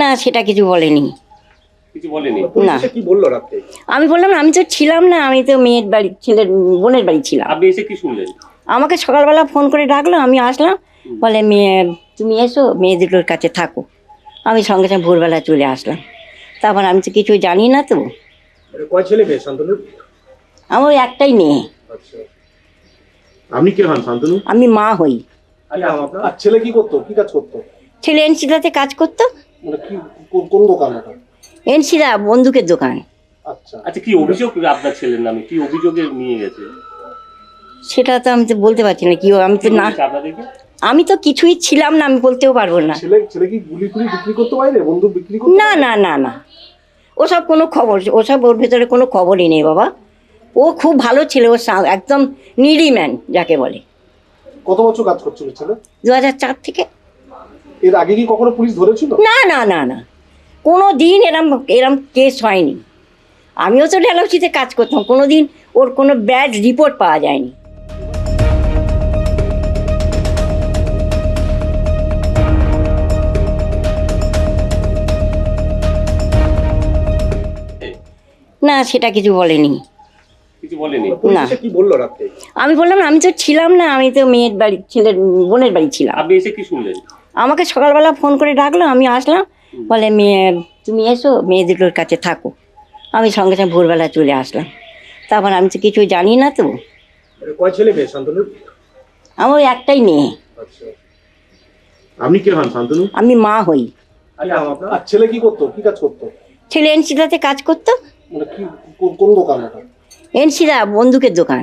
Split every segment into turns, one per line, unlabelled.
না সেটা কিছু বলেনি।
কিছু বলেনি?
না
কি বলল রাত্রে
আমি বললাম আমি তো ছিলাম না আমি তো মেয়ের বাড়ি ছেলের বোনের বাড়ি ছিলাম।
আপনি এসে কি শুনলেন?
আমাকে সকালবেলা ফোন করে ডাকলো আমি আসলাম বলে মেয়ে তুমি এসো মেয়ে দুটোর কাছে থাকো। আমি সঙ্গে সঙ্গে ভোরবেলা চলে আসলাম। তারপর আমি তো কিছু জানি না তো।
কয় ছেলে মেয়ে শান্তনু?
আমার ওই একটাই মেয়ে।
আচ্ছা।
আপনি কে হন শান্তনু?
আমি মা হই।
আর ছেলে কি করতো? কি কাজ করতো?
ছেলে এনসিদাতে কাজ করতো।
মানে কি কোন- কোন দোকান ওটা
বন্দুকের দোকান।
আচ্ছা।
আচ্ছা কি অভিযোগ আপনার ছেলের নামে? কি অভিযোগে নিয়ে গেছে?
সেটা তো আমি তো বলতে পারছি না কি আমি তো না আমি তো কিছুই ছিলাম না আমি বলতেও পারব না।
ছেলে ছেলে কি গুলি ফুলি বিক্রি করতে বাইরে বন্দুক বিক্রি করতে
না না না না। ওসব কোনো খবর ওসব ওর ভেতরে কোনো খবরই নেই বাবা। ও খুব ভালো ছিল ও সা- একদম নিডি ম্যান যাকে বলে।
কত বছর কাজ করছিল ছেলে?
দু হাজার চার থেকে
এর আগে কি কখনো পুলিশ ধরেছিল?
না না না না। কোনো দিন এরম এরম কেস হয়নি। আমিও তো ডেলাউসিতে কাজ করতাম। কোনো দিন ওর কোনো ব্যাড রিপোর্ট পাওয়া যায়নি। না সেটা কিছু বলেনি।
কিছু বলেনি?
পুলিশে কি বলল রাত্রে?
আমি বললাম আমি তো ছিলাম না আমি তো মেয়ের বাড়ি ছেলের বোনের বাড়ি ছিলাম।
আপনি এসে কি শুনলেন?
আমাকে সকালবেলা ফোন করে ডাকলো আমি আসলাম। বলে মেয়ে তুমি এসো মেয়ে দুটোর কাছে থাকো। আমি সঙ্গে সঙ্গে ভোরবেলা চলে আসলাম। তারপর আমি তো কিছু জানি না তো।
ছেলে মেয়ে শান্তনু?
আমার একটাই মেয়ে।
আচ্ছা।
আপনি কে হন শান্তনু?
আমি মা হই।
ছেলে কি করতো? কি কাজ করতো?
ছেলে এনসিদাতে কাজ করতো।
মানে কোন দোকান
এনসিদা বন্দুকের দোকান।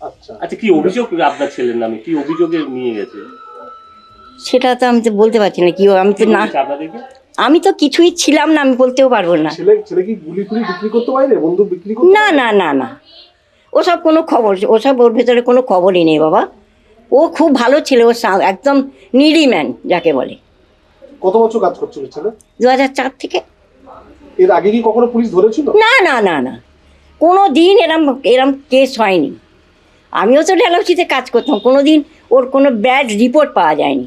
আচ্ছা।
আচ্ছা কি অভিযোগ? আপনার ছেলের নামে কি অভিযোগে নিয়ে গেছে?
সেটা তো আমি তো বলতে পারছি না কি আমি তো না আমি তো কিছুই ছিলাম না আমি বলতেও পারব না।
ছেলে ছেলে কি গুলি ফুলি বিক্রি করতে বাইরে বন্দুক বিক্রি করতে
না না না না। ওসব কোনো খবর ওসব ওর ভেতরে কোনো খবরই নেই বাবা। ও খুব ভালো ছেলে ও একদম নিডি ম্যান যাকে বলে।
কত বছর কাজ করছিল ছেলে?
দু হাজার চার থেকে।
এর আগে কি কখনো পুলিশ ধরেছিল?
না না না না। কোনো দিন এরম এরম কেস হয়নি। আমিও তো ডেলাউসিতে কাজ করতাম কোনো দিন ওর কোনো ব্যাড রিপোর্ট পাওয়া যায়নি।